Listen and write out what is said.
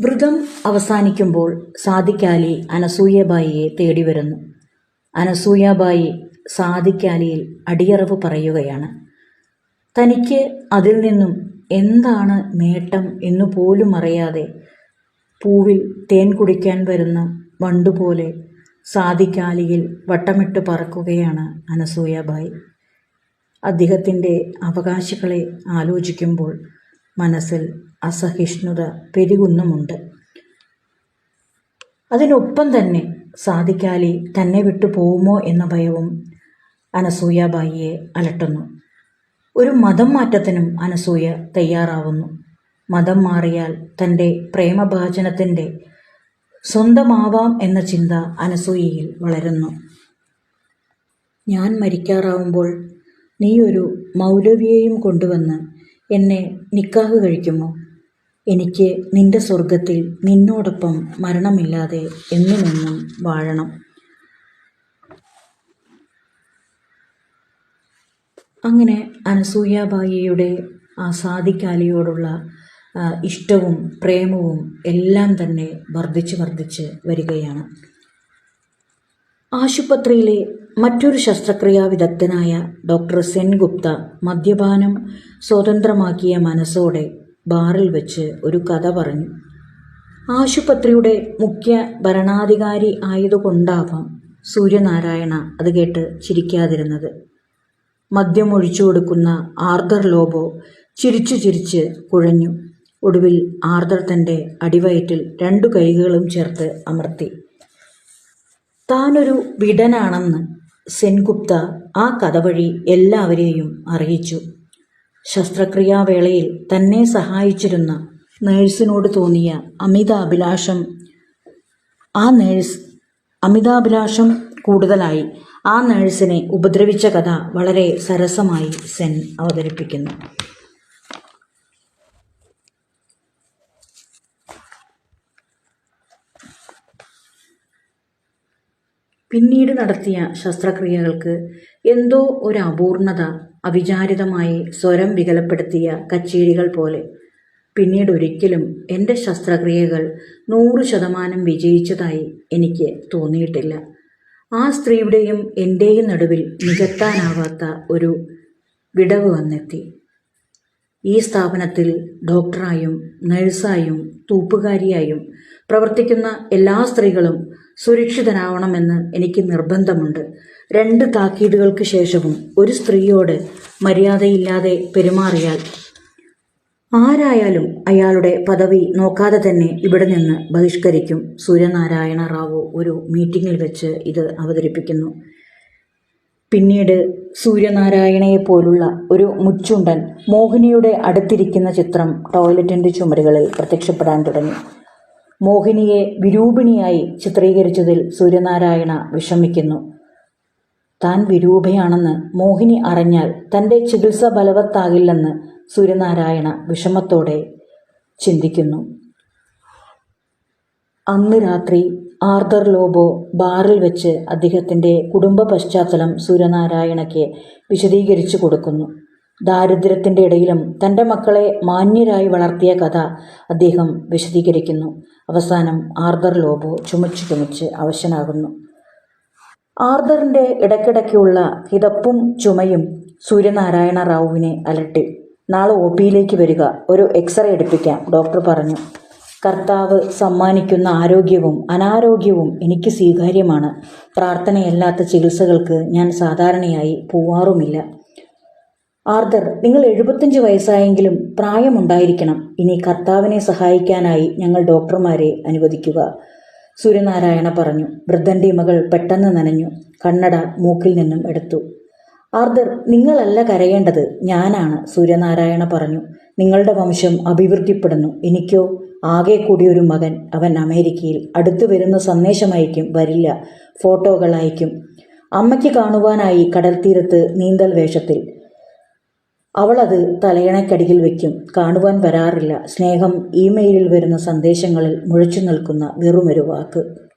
വ്രതം അവസാനിക്കുമ്പോൾ സാദിഖാലി അനസൂയബായിയെ തേടി വരുന്നു. അനസൂയബായി സാദിഖാലിയിൽ അടിയറവ് പറയുകയാണ് തനിക്ക് അതിൽ നിന്നും എന്താണ് നേട്ടം എന്നു പോലും അറിയാതെ പൂവിൽ തേൻ കുടിക്കാൻ വരുന്ന വണ്ടുപോലെ സാദിഖാലിയിൽ വട്ടമിട്ട് പറക്കുകയാണ് അനസൂയബായി. അദ്ദേഹത്തിന്റെ അവകാശികളെ ആലോചിക്കുമ്പോൾ മനസ്സിൽ അസഹിഷ്ണുത പെരുകുന്നുമുണ്ട്. അതിനൊപ്പം തന്നെ സാധിക്കാലി തന്നെ വിട്ടു പോകുമോ എന്ന ഭയവും അനസൂയാബായിയെ അലട്ടുന്നു. ഒരു മതം മാറ്റത്തിനും അനസൂയ തയ്യാറാവുന്നു. മതം മാറിയാൽ തന്റെ പ്രേമഭാചനത്തിന്റെ സ്വന്തമാവാം എന്ന ചിന്ത അനസൂയയിൽ വളരുന്നു. ഞാൻ മരിക്കാറാവുമ്പോൾ നീ ഒരു മൗലവിയെയും കൊണ്ടുവന്ന് എന്നെ നിക്കാഹ് കഴിക്കുമോ? എനിക്ക് നിന്റെ സ്വർഗത്തിൽ നിന്നോടൊപ്പം മരണമില്ലാതെ എന്നുമെന്നും വാഴണം. അങ്ങനെ അനസൂയാബായിയുടെ ആ സാദിക്കാലിയോടുള്ള ഇഷ്ടവും പ്രേമവും എല്ലാം തന്നെ വർദ്ധിച്ച് വർദ്ധിച്ച് വരികയാണ്. ആശുപത്രിയിലെ മറ്റൊരു ശസ്ത്രക്രിയാ വിദഗ്ധനായ ഡോക്ടർ സെൻഗുപ്ത മദ്യപാനം സ്വതന്ത്രമാക്കിയ മനസ്സോടെ ബാറിൽ വെച്ച് ഒരു കഥ പറഞ്ഞു. ആശുപത്രിയുടെ മുഖ്യ ഭരണാധികാരി ആയതുകൊണ്ടാവാം സൂര്യനാരായണ അത് കേട്ട് ചിരിക്കാതിരുന്നത്. മദ്യം ഒഴിച്ചു കൊടുക്കുന്ന ആർദർ ലോബോ ചിരിച്ചു ചിരിച്ച് കുഴഞ്ഞു. ഒടുവിൽ ആർദർ തന്റെ അടിവയറ്റിൽ രണ്ടു കൈകളും ചേർത്ത് അമർത്തി. താനൊരു വിടനാണെന്ന് സെൻഗുപ്ത ആ കഥ വഴി എല്ലാവരെയും അറിയിച്ചു. ശസ്ത്രക്രിയാവേളയിൽ തന്നെ സഹായിച്ചിരുന്ന നേഴ്സിനോട് തോന്നിയ അമിതാഭിലാഷം ആ നേഴ്സ് അമിതാഭിലാഷം കൂടുതലായി ആ നേഴ്സിനെ ഉപദ്രവിച്ച കഥ വളരെ സരസമായി സെൻ അവതരിപ്പിക്കുന്നു. പിന്നീട് നടത്തിയ ശസ്ത്രക്രിയകൾക്ക് എന്തോ ഒരു അപൂർണത അവിചാരിതമായി സ്വരം വികലപ്പെടുത്തിയ കച്ചേരികൾ പോലെ. പിന്നീട് ഒരിക്കലും എന്റെ ശസ്ത്രക്രിയകൾ നൂറ് ശതമാനം വിജയിച്ചതായി എനിക്ക് തോന്നിയിട്ടില്ല. ആ സ്ത്രീയുടെയും എന്റെയും നടുവിൽ നികത്താനാവാത്ത ഒരു വിടവ് വന്നെത്തി. ഈ സ്ഥാപനത്തിൽ ഡോക്ടറായും നഴ്സായും തൂപ്പുകാരിയായും പ്രവർത്തിക്കുന്ന എല്ലാ സ്ത്രീകളും സുരക്ഷിതരാവണമെന്ന് എനിക്ക് നിർബന്ധമുണ്ട്. രണ്ട് താക്കീതുകൾക്ക് ശേഷവും ഒരു സ്ത്രീയോട് മര്യാദയില്ലാതെ പെരുമാറിയാൽ ആരായാലും അയാളുടെ പദവി നോക്കാതെ തന്നെ ഇവിടെ നിന്ന് ബഹിഷ്കരിക്കും. സൂര്യനാരായണ റാവു ഒരു മീറ്റിംഗിൽ വെച്ച് ഇത് അവതരിപ്പിക്കുന്നു. പിന്നീട് സൂര്യനാരായണയെ പോലുള്ള ഒരു മുച്ചുണ്ടൻ മോഹിനിയുടെ അടുത്തിരിക്കുന്ന ചിത്രം ടോയ്ലറ്റിന്റെ ചുമരുകളിൽ പ്രത്യക്ഷപ്പെടാൻ തുടങ്ങി. മോഹിനിയെ വിരൂപിണിയായി ചിത്രീകരിച്ചതിൽ സൂര്യനാരായണ വിഷമിക്കുന്നു. താൻ വിരൂപയാണെന്ന് മോഹിനി അറിഞ്ഞാൽ തന്റെ ചികിത്സ ബലവത്താകില്ലെന്ന് സൂര്യനാരായണ വിഷമത്തോടെ ചിന്തിക്കുന്നു. അന്ന് രാത്രി ആർദർ ലോബോ ബാറിൽ വെച്ച് അദ്ദേഹത്തിന്റെ കുടുംബ പശ്ചാത്തലം സൂര്യനാരായണയ്ക്ക് വിശദീകരിച്ചു കൊടുക്കുന്നു. ദാരിദ്ര്യത്തിന്റെ ഇടയിലും തന്റെ മക്കളെ മാന്യരായി വളർത്തിയ കഥ അദ്ദേഹം വിശദീകരിക്കുന്നു. അവസാനം ആർദർ ലോബോ ചുമച്ചു ചുമച്ച് അവശനാകുന്നു. ആർദറിന്റെ ഇടയ്ക്കിടയ്ക്കുള്ള കിതപ്പും ചുമയും സൂര്യനാരായണ റാവുവിനെ അലട്ടി. നാളെ ഒ പിയിലേക്ക് വരിക. ഒരു എക്സ്റേ എടുപ്പിക്കാം ഡോക്ടർ പറഞ്ഞു. കർത്താവ് സമ്മാനിക്കുന്ന ആരോഗ്യവും അനാരോഗ്യവും എനിക്ക് സ്വീകാര്യമാണ്. പ്രാർത്ഥനയല്ലാത്ത ചികിത്സകൾക്ക് ഞാൻ സാധാരണയായി പോവാറുമില്ല. ആർദർ നിങ്ങൾ എഴുപത്തിയഞ്ച് വയസ്സായെങ്കിലും പ്രായമുണ്ടായിരിക്കണം. ഇനി കർത്താവിനെ സഹായിക്കാനായി ഞങ്ങൾ ഡോക്ടർമാരെ അനുവദിക്കുക. സൂര്യനാരായണ പറഞ്ഞു. വൃദ്ധന്റെ മകൾ പെട്ടെന്ന് നനഞ്ഞു. കണ്ണട മൂക്കിൽ നിന്നും എടുത്തു. ആർദർ നിങ്ങളല്ല കരയേണ്ടത്. ഞാനാണ് സൂര്യനാരായണ പറഞ്ഞു. നിങ്ങളുടെ വംശം അഭിവൃദ്ധിപ്പെടുന്നു. എനിക്കോ? ആകെ കൂടി ഒരു മകൻ. അവൻ അമേരിക്കയിൽ. അടുത്തു വരുന്ന സന്ദേശമയക്കും വരില്ല. ഫോട്ടോകൾ അയക്കും. അമ്മയ്ക്ക് കാണുവാനായി കടൽ തീരത്ത് നീന്തൽ വേഷത്തിൽ. അവളത് തലയണക്കടിയിൽ വയ്ക്കും കാണുവാൻ വരാറില്ല. സ്നേഹം ഇമെയിലിൽ വരുന്ന സന്ദേശങ്ങളിൽ മുഴച്ചു നിൽക്കുന്ന വെറുമൊരു വാക്ക്.